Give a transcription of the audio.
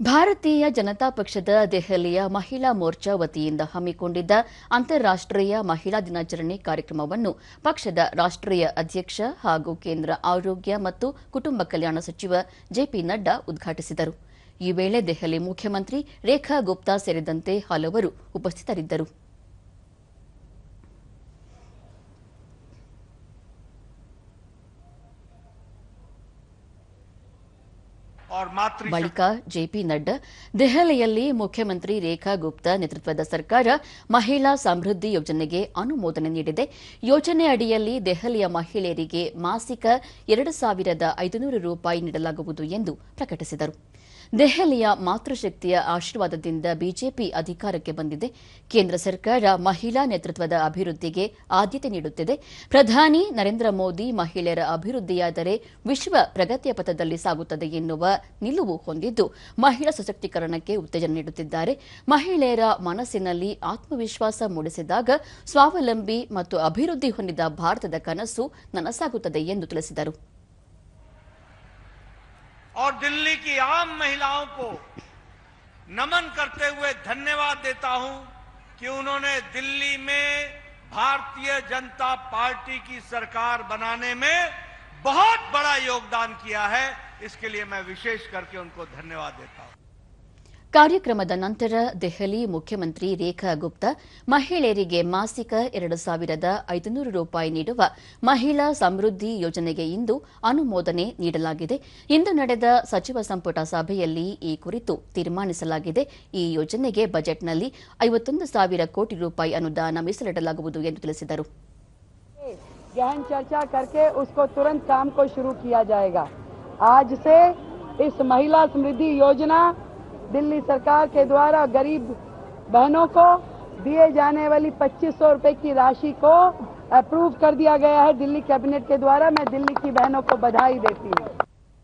ಭಾರತೀಯ ಜನತಾ ಪಕ್ಷದ ದೆಹಲಿಯ ಮಹಿಳಾ ಮೋರ್ಚಾ ವತಿಯಿಂದ ಹಮ್ಮಿಕೊಂಡಿದ್ದ ಅಂತಾರಾಷ್ಟೀಯ ಮಹಿಳಾ ದಿನಾಚರಣೆ ಕಾರ್ಯಕ್ರಮವನ್ನು ಪಕ್ಷದ ರಾಷ್ಟೀಯ ಅಧ್ಯಕ್ಷ ಹಾಗೂ ಕೇಂದ್ರ ಆರೋಗ್ಯ ಮತ್ತು ಕುಟುಂಬ ಕಲ್ಯಾಣ ಸಚಿವ ಜೆಪಿ ನಡ್ಡಾ ಉದ್ಘಾಟಿಸಿದರು. ಈ ವೇಳೆ ದೆಹಲಿ ಮುಖ್ಯಮಂತ್ರಿ ರೇಖಾ ಗುಪ್ತಾ ಸೇರಿದಂತೆ ಹಲವರು ಉಪಸ್ಥಿತರಿದ್ದರು. ಬಳಿಕ ಜೆಪಿ ನಡ್ಡಾ ದೆಹಲಿಯಲ್ಲಿ ಮುಖ್ಯಮಂತ್ರಿ ರೇಖಾ ಗುಪ್ತಾ ನೇತೃತ್ವದ ಸರ್ಕಾರ ಮಹಿಳಾ ಸಮೃದ್ಧಿ ಯೋಜನೆಗೆ ಅನುಮೋದನೆ ನೀಡಿದೆ. ಯೋಜನೆ ಅಡಿಯಲ್ಲಿ ದೆಹಲಿಯ ಮಹಿಳೆಯರಿಗೆ ಮಾಸಿಕ ಎರಡು ಸಾವಿರದ ಐದುನೂರು ರೂಪಾಯಿ ನೀಡಲಾಗುವುದು ಎಂದು ಪ್ರಕಟಿಸಿದರು. ದೆಹಲಿಯ ಮಾತೃಶಕ್ತಿಯ ಆಶೀರ್ವಾದದಿಂದ ಬಿಜೆಪಿ ಅಧಿಕಾರಕ್ಕೆ ಬಂದಿದೆ. ಕೇಂದ್ರ ಸರ್ಕಾರ ಮಹಿಳಾ ನೇತೃತ್ವದ ಅಭಿವೃದ್ಧಿಗೆ ಆದ್ಯತೆ ನೀಡುತ್ತಿದೆ. ಪ್ರಧಾನಿ ನರೇಂದ್ರ ಮೋದಿ ಮಹಿಳೆಯರ ಅಭಿವೃದ್ಧಿಯಾದರೆ ವಿಶ್ವ ಪ್ರಗತಿಯ ಪಥದಲ್ಲಿ ಸಾಗುತ್ತದೆ ಎನ್ನುವ ನಿಲುವು ಹೊಂದಿದ್ದು, ಮಹಿಳಾ ಸಶಕ್ತೀಕರಣಕ್ಕೆ ಉತ್ತೇಜನ ನೀಡುತ್ತಿದ್ದಾರೆ. ಮಹಿಳೆಯರ ಮನಸ್ಸಿನಲ್ಲಿ ಆತ್ಮವಿಶ್ವಾಸ ಮೂಡಿಸಿದಾಗ ಸ್ವಾವಲಂಬಿ ಮತ್ತು ಅಭಿವೃದ್ಧಿ ಹೊಂದಿದ ಭಾರತದ ಕನಸು ನನಸಾಗುತ್ತದೆ ಎಂದು ತಿಳಿಸಿದರು. और दिल्ली की आम महिलाओं को नमन करते हुए धन्यवाद देता हूँ कि उन्होंने दिल्ली में भारतीय जनता पार्टी की सरकार बनाने में बहुत बड़ा योगदान किया है। इसके लिए मैं विशेष करके उनको धन्यवाद देता हूँ। ಕಾರ್ಯಕ್ರಮದ ನಂತರ ದೆಹಲಿ ಮುಖ್ಯಮಂತ್ರಿ ರೇಖಾ ಗುಪ್ತಾ ಮಹಿಳೆಯರಿಗೆ ಮಾಸಿಕ ಎರಡು ಸಾವಿರದ ಐದುನೂರು ರೂಪಾಯಿ ನೀಡುವ ಮಹಿಳಾ ಸಮೃದ್ಧಿ ಯೋಜನೆಗೆ ಇಂದು ಅನುಮೋದನೆ ನೀಡಲಾಗಿದೆ ಇಂದು ನಡೆದ ಸಚಿವ ಸಂಪುಟ ಸಭೆಯಲ್ಲಿ ಈ ಕುರಿತು ತೀರ್ಮಾನಿಸಲಾಗಿದೆ ಈ ಯೋಜನೆಗೆ ಬಜೆಟ್ನಲ್ಲಿ ಐವತ್ತೊಂದು ಸಾವಿರ ಕೋಟಿ ರೂಪಾಯಿ ಅನುದಾನ ಮೀಸಲಿಡಲಾಗುವುದು ಎಂದು ತಿಳಿಸಿದರು गहन चर्चा करके उसको तुरंत काम को शुरू किया जाएगा आज से इस महिला समृद्धि योजना दिल्ली सरकार के द्वारा गरीब बहनों को दिए जाने वाली पच्चीस सौ रुपए की राशि को अप्रूव कर दिया गया है दिल्ली कैबिनेट के द्वारा। मैं दिल्ली की बहनों को बधाई देती हूँ।